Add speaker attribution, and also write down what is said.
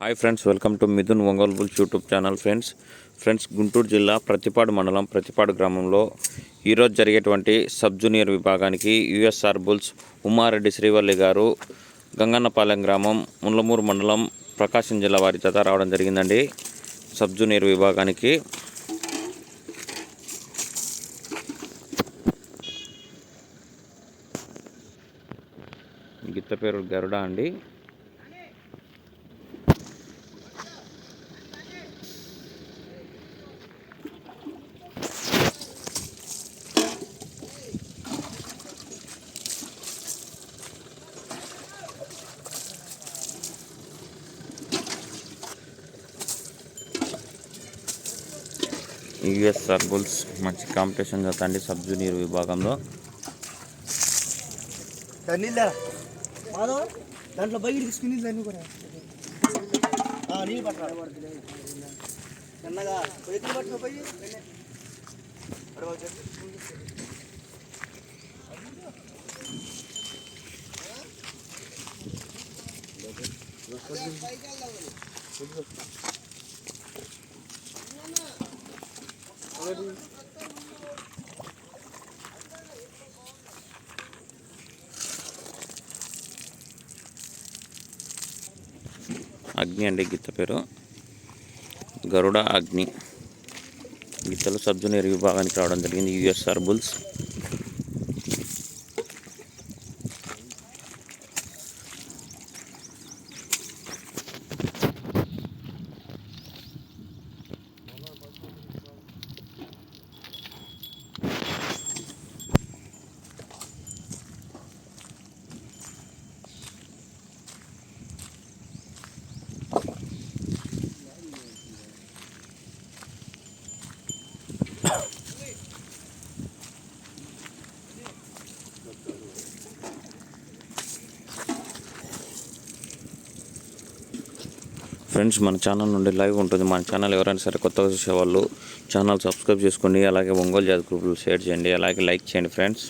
Speaker 1: Hi friends welcome to Mithun Ongole bulls YouTube channel friends. Friends Guntur జిల్లా ప్రతిపాడు మండలం ప్రతిపాడు గ్రామంలో ఈరోజు జరిగేటువంటి సబ్ జూనియర్ విభాగానికి యుఎస్ఆర్ బుల్స్ ఉమారెడ్డి శ్రీవల్లి గారు గంగన్నపాలెం గ్రామం ముల్లమూరు మండలం ప్రకాశం జిల్లా వారి జత రావడం జరిగిందండి సబ్ జూనియర్ విభాగానికి. గిత్త పేరు గరుడ అండి. యుఎస్ బుల్స్ మంచి కాంపిటీషన్ జరుగుతుంది సబ్ జూనియర్ విభాగంలో.
Speaker 2: నీళ్ళ మాధవ దాంట్లో బయట తీసుకుని దాన్ని కూడా
Speaker 1: అగ్ని అండి గిత్త పేరు. గరుడ అగ్ని. గీతలు సబ్ విభాగానికి రావడం జరిగింది. యుఎస్ఆర్ బుల్స్ ఫ్రెండ్స్ మన ఛానల్ నుండి లైవ్ ఉంటుంది. మన ఛానల్ ఎవరైనా సరే కొత్తగా చూసేవాళ్ళు ఛానల్ సబ్స్క్రైబ్ చేసుకోండి అలాగే ఒంగోలు జాతి గ్రూపులు షేర్ చేయండి. అలాగే లైక్ చేయండి ఫ్రెండ్స్.